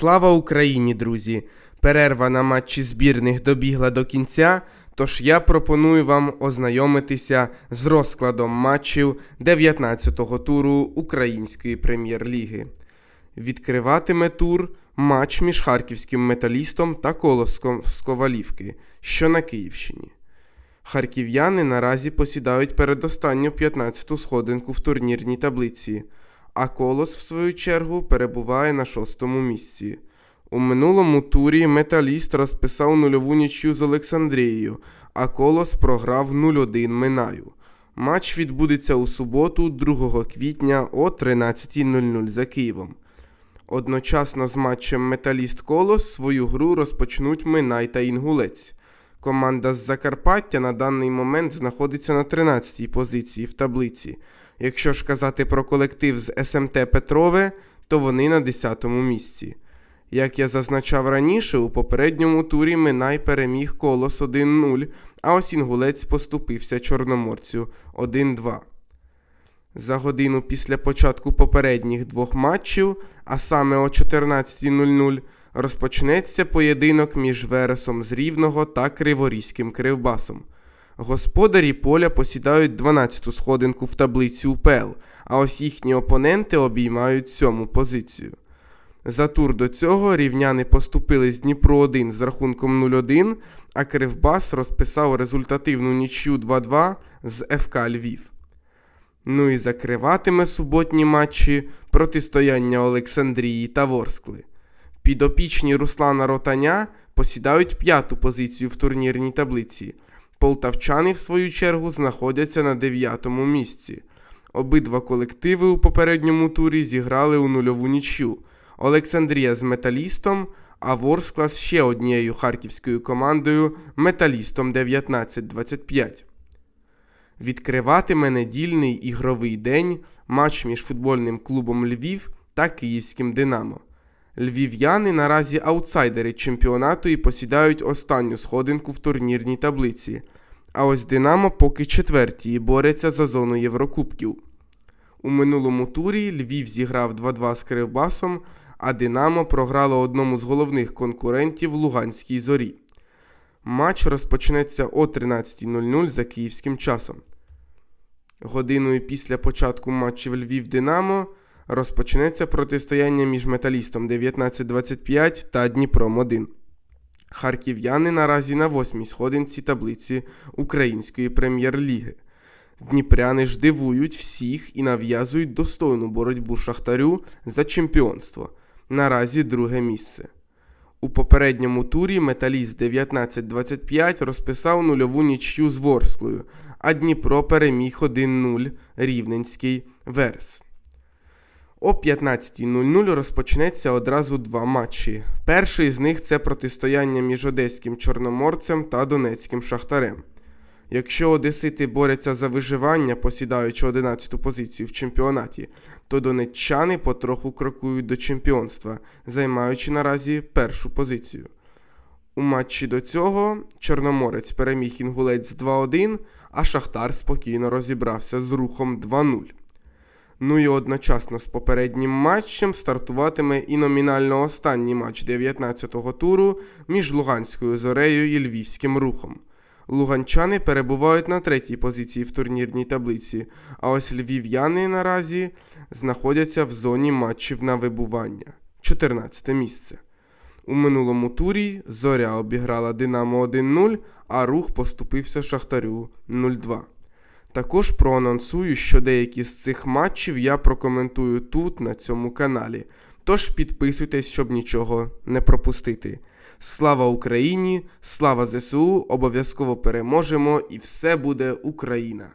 Слава Україні, друзі! Перерва на матчі збірних добігла до кінця, тож я пропоную вам ознайомитися з розкладом матчів 19-го туру Української прем'єр-ліги. Відкриватиме тур матч між харківським металістом та колоском з Ковалівки, що на Київщині. Харків'яни наразі посідають передостанню 15-ту сходинку в турнірній таблиці, а Колос, в свою чергу, перебуває на шостому місці. У минулому турі Металіст розписав нульову нічю з Олександрією, а Колос програв 0-1 Минаю. Матч відбудеться у суботу, 2 квітня о 13.00 за Києвом. Одночасно з матчем Металіст Колос свою гру розпочнуть Минай та Інгулець. Команда з Закарпаття на даний момент знаходиться на 13-й позиції в таблиці. Якщо ж казати про колектив з СМТ Петрове, то вони на 10-му місці. Як я зазначав раніше, у попередньому турі Минай переміг колос 1-0, а ось Інгулець поступився Чорноморцю 1-2. За годину після початку попередніх двох матчів, а саме о 14.00, розпочнеться поєдинок між Вересом з Рівного та Криворізьким Кривбасом. Господарі поля посідають 12-ту сходинку в таблиці УПЛ, а ось їхні опоненти обіймають сьому позицію. За тур до цього рівняни поступили з Дніпро 1 з рахунком 0-1, а Кривбас розписав результативну нічю 2-2 з ФК Львів. Ну і закриватиме суботні матчі протистояння Олександрії та Ворскли. Підопічні Руслана Ротаня посідають п'яту позицію в турнірній таблиці. Полтавчани, в свою чергу, знаходяться на дев'ятому місці. Обидва колективи у попередньому турі зіграли у нульову нічю. Олександрія з металістом, а Ворскла з ще однією харківською командою Металістом 1925. Відкриватиме недільний ігровий день матч між футбольним клубом Львів та Київським Динамо. Львів'яни наразі аутсайдери чемпіонату і посідають останню сходинку в турнірній таблиці. А ось Динамо поки четверті і бореться за зону Єврокубків. У минулому турі Львів зіграв 2-2 з Кривбасом, а Динамо програло одному з головних конкурентів Луганській зорі. Матч розпочнеться о 13.00 за київським часом. Годиною після початку матчів Львів Динамо розпочнеться протистояння між металістом 1925 та Дніпром 1. Харків'яни наразі на восьмій сходинці таблиці Української прем'єр-ліги. Дніпряни ж дивують всіх і нав'язують достойну боротьбу Шахтарю за чемпіонство. Наразі друге місце. У попередньому турі металіст 1925 розписав нульову нічю з Ворсклою, а Дніпро переміг 1-0 Рівненський Верес. О 15.00 розпочнеться одразу два матчі. Перший з них це протистояння між Одеським Чорноморцем та Донецьким Шахтарем. Якщо Одесити борються за виживання, посідаючи 11-ту позицію в чемпіонаті, то донеччани потроху крокують до чемпіонства, займаючи наразі першу позицію. У матчі до цього Чорноморець переміг інгулець 2-1, а Шахтар спокійно розібрався з рухом 2-0. Ну і одночасно з попереднім матчем стартуватиме і номінально останній матч 19-го туру між Луганською зорею і Львівським рухом. Луганчани перебувають на третій позиції в турнірній таблиці, а ось львів'яни наразі знаходяться в зоні матчів на вибування 14 місце. У минулому турі Зоря обіграла Динамо 1-0, а рух поступився Шахтарю 0-2. Також проанонсую, що деякі з цих матчів я прокоментую тут, на цьому каналі. Тож підписуйтесь, щоб нічого не пропустити. Слава Україні! Слава ЗСУ! Обов'язково переможемо і все буде Україна!